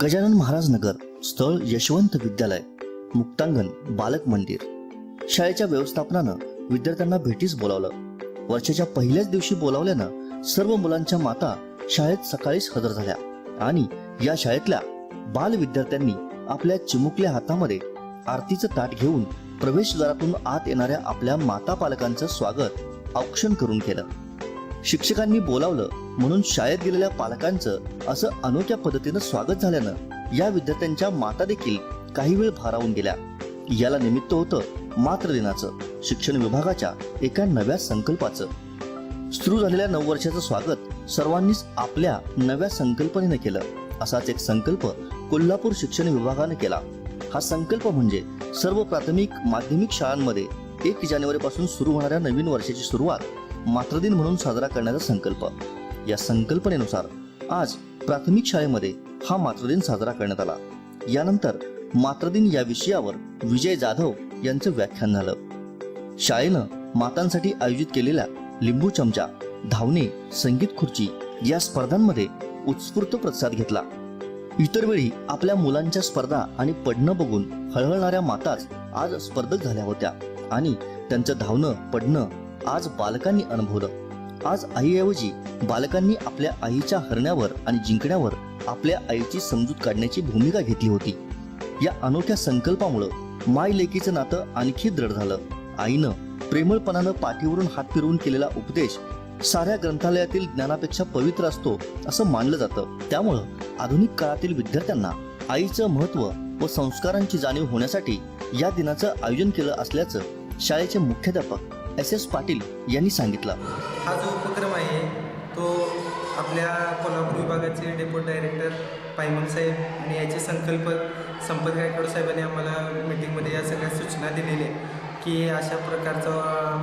गजानन महाराज नगर स्थळ यशवंत विद्यालय मुक्तांगण बालक मंदिर. शाळेच्या व्यवस्थापनानं विद्यार्थ्यांना भेटीस बोलावलं. वर्षाच्या पहिल्याच दिवशी बोलावल्यानं सर्व मुलांच्या माता शाळेत सकाळीच हजर झाल्या आणि या शाळेतल्या बाल विद्यार्थ्यांनी आपल्या चिमुकल्या हातामध्ये आरतीचं ताट घेऊन प्रवेशद्वारातून आत येणाऱ्या आपल्या माता पालकांचं स्वागत औक्षण करून केलं. शिक्षकांनी बोलावलं म्हणून शाळेत गेलेल्या पालकांचं असं अनोख्या पद्धतीनं स्वागत झाल्यानं या विद्यार्थ्यांच्या माता देखील काही वेळ भारावून गेल्या. याला निमित्त होतं मात्र दिनाचं शिक्षण विभागाच्या एका नव्या संकल्पाचं. सुरू झालेल्या नऊ वर्षाचं स्वागत सर्वांनीच आपल्या नव्या संकल्पनेनं केलं. असाच एक संकल्प कोल्हापूर शिक्षण विभागाने केला. हा संकल्प म्हणजे सर्व प्राथमिक माध्यमिक शाळांमध्ये एक जानेवारी पासून सुरू होणाऱ्या नवीन वर्षाची सुरुवात मातृदिन म्हणून साजरा करण्याचा संकल्प. या संकल्पनेनुसार आज प्राथमिक शाळेमध्ये हा मातृदिन साजरा करण्यात आला. यानंतर मातृदिन या विषयावर विजय जाधव यांचं व्याख्यान झालं. शाळेनं मातांसाठी आयोजित केलेल्या लिंबू चमचा धावणे संगीत खुर्ची या स्पर्धांमध्ये उत्स्फूर्त प्रतिसाद घेतला. इतर वेळी आपल्या मुलांच्या स्पर्धा आणि पडणं बघून हळहळणाऱ्या माताच आज स्पर्धक झाल्या होत्या आणि त्यांचं धावणं पडणं आज बालकांनी अनुभवलं. आज आईऐवजी बालकांनी आपल्या आईच्या हरण्यावर आणि जिंकण्यावर आपल्या आईची समजूत काढण्याची भूमिका घेतली होती. या अनोख्या संकल्पामुळं माय लेकीचं नातं आणखी दृढ झालं. आईनं प्रेमळपणानं पाठीवरून हात फिरवून केलेला उपदेश साऱ्या ग्रंथालयातील ज्ञानापेक्षा पवित्र असतो असं मानलं जातं. त्यामुळं आधुनिक काळातील विद्यार्थ्यांना आईचं महत्त्व व संस्कारांची जाणीव होण्यासाठी या दिनाचं आयोजन केलं असल्याचं शाळेचे मुख्याध्यापक एस एस पाटील यांनी सांगितलं. हा जो उपक्रम आहे तो आपल्या कोल्हापूर विभागाचे डेप्युटी डायरेक्टर पायमन साहेब आणि याचे संकल्पक संपत गायकवाड साहेबांनी आम्हाला मीटिंगमध्ये या सगळ्या सूचना दिलेल्या आहेत की अशा प्रकारचा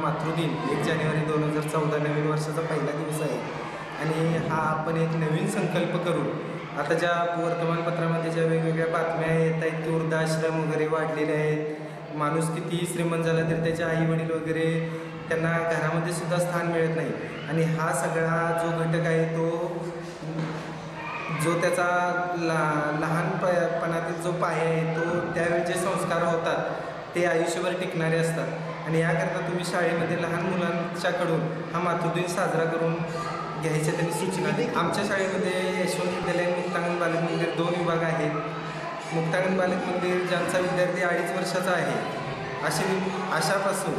मातृदिन एक जानेवारी दोन हजार चौदा नवीन वर्षाचा पहिला दिवस आहे. आणि हा आपण एक नवीन संकल्प करू आता ज्या वर्तमानपत्रामध्ये ज्या वेगवेगळ्या बातम्या येत आहेत की वृद्धाश्रम वगैरे वाढलेले आहेत माणूस किती श्रीमंत झाला तरी त्याचे आई वडील वगैरे त्यांना घरामध्ये सुद्धा स्थान मिळत नाही. आणि हा सगळा जो घटक आहे तो जो त्याचा ला लहानपणातील जो पाया आहे तो त्यावेळी जे संस्कार होतात ते आयुष्यभर टिकणारे असतात. आणि याकरता तुम्ही शाळेमध्ये लहान मुलांच्याकडून हा मातृदिन साजरा करून घ्यायच्या त्यांनी सूचना आमच्या शाळेमध्ये यशवंत विद्यालय मुक्तांगण बालक मंदिर दोन विभाग आहेत. मुक्तागण बालक मंदिर ज्यांचा विद्यार्थी अडीच वर्षाचा आहे असे अशापासून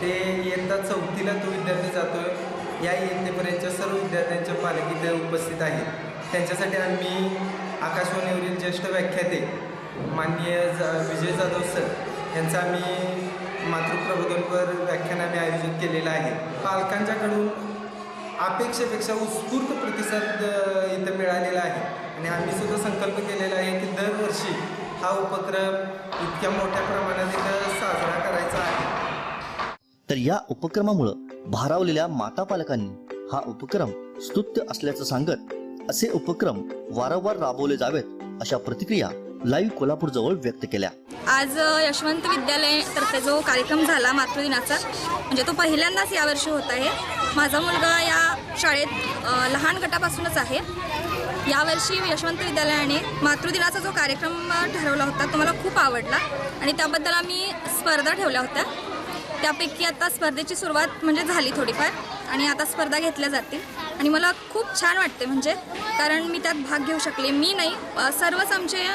ते इयत्ता चौथीला तो विद्यार्थी जातो या इयत्तेपर्यंतच्या सर्व विद्यार्थ्यांचे पालक इथे उपस्थित आहेत. त्यांच्यासाठी आम्ही आकाशवाणीवरील ज्येष्ठ व्याख्याते माननीय ज विजय जाधव सर यांचं आम्ही मातृप्रबोधनपर व्याख्यान आम्ही आयोजित केलेलं आहे. पालकांच्याकडून अपेक्षेपेक्षा उत्स्फूर्त प्रतिसाद इथं मिळालेला आहे. आणि आम्ही सुद्धा संकल्प केलेला आहे की दरवर्षी हा उपक्रम इतक्या मोठ्या प्रमाणात इथं साजरा करायचा आहे. तर या उपक्रमामुळं भारावलेल्या माता पालकांनी हा उपक्रम स्तुत्य असल्याचं सांगत असे उपक्रम वारंवार राबवले जावेत अशा प्रतिक्रिया लाईव्ह कोल्हापूर जवळ व्यक्त केल्या. आज यशवंत विद्यालय तर्फे जो कार्यक्रम झाला मातृदिनाचा म्हणजे तो पहिल्यांदाच यावर्षी होत आहे. माझा मुलगा या शाळेत लहान गटापासूनच आहे. यावर्षी यशवंत विद्यालयाने मातृदिनाचा जो कार्यक्रम ठरवला होता तो मला खूप आवडला आणि त्याबद्दल आम्ही स्पर्धा ठेवल्या होत्या. त्यापैकी आता स्पर्धेची सुरुवात म्हणजे झाली थोडीफार आणि आता स्पर्धा घेतल्या जातील आणि मला खूप छान वाटते म्हणजे कारण मी त्यात भाग घेऊ शकले. मी नाही सर्वच आमचे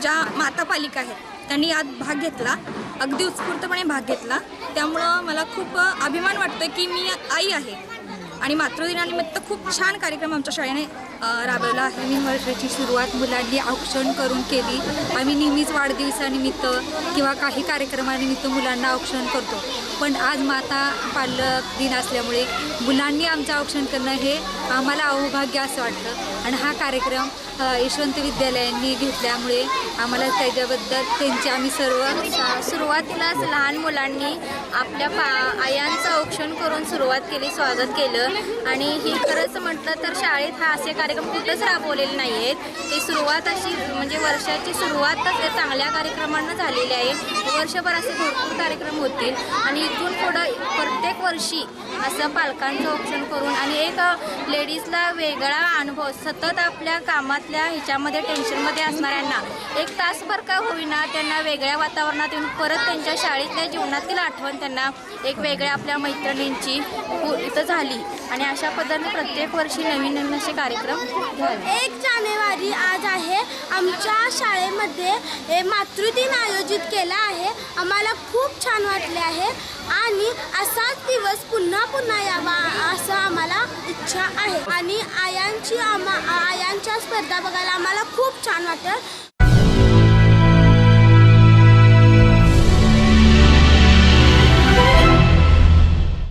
ज्या मातापालिका आहेत त्यांनी यात भाग घेतला. अगदी उत्स्फूर्तपणे भाग घेतला. त्यामुळं मला खूप अभिमान वाटतो की मी आई आहे. आणि मातृदिनानिमित्त खूप छान कार्यक्रम आमच्या शाळेने राबवला आहे. नवीन वर्षाची सुरुवात मुलांनी औक्षण करून केली. आम्ही नेहमीच वाढदिवसानिमित्त किंवा काही कार्यक्रमानिमित्त मुलांना औक्षण करतो. पण आज माता पालक दिन असल्यामुळे मुलांनी आमचं औक्षण करणं हे आम्हाला अहोभाग्य असं वाटतं आणि हा कार्यक्रम यशवंत विद्यालयांनी घेतल्यामुळे आम्हाला त्याच्याबद्दल त्यांचे आम्ही सर्व सुरुवातीलाच लहान मुलांनी आपल्या पा आयांचं औक्षण करून सुरुवात केली स्वागत केलं. आणि ही खरंच म्हटलं तर शाळेत हा असे कार्यक्रम कुठंच राबवलेले नाही आहेत ही सुरुवात अशी म्हणजे वर्षाची सुरुवातच या चांगल्या कार्यक्रमांना झालेली आहे. वर्षभर असे भरपूर कार्यक्रम होतील. आणि इथून पुढं प्रत्येक वर्षी असं पालकांचं ऑप्शन करून आणि एक लेडीजला वेगळा अनुभव सतत आपल्या कामातल्या ह्याच्यामध्ये टेन्शनमध्ये असणाऱ्यांना एक तासभर का होईना त्यांना वेगळ्या वातावरणात येऊन परत त्यांच्या शाळेतल्या जीवनातील आठवण त्यांना एक वेगळ्या आपल्या मैत्रिणींची इथं झाली. आणि अशा पद्धतीने प्रत्येक वर्षी नवीन नवीन असे कार्यक्रम झाले एक जानेवारी आज आहे. आमच्या शाळेमध्ये हे मातृदिन आयोजित केला आहे. आम्हाला खूप छान वाटले आहे. आणि असाच दिवस पुन्हा पुन्हा यावा असं आम्हाला इच्छा आहे. आणि आयांची आमा आयांच्या स्पर्धा बघायला आम्हाला खूप छान वाटतं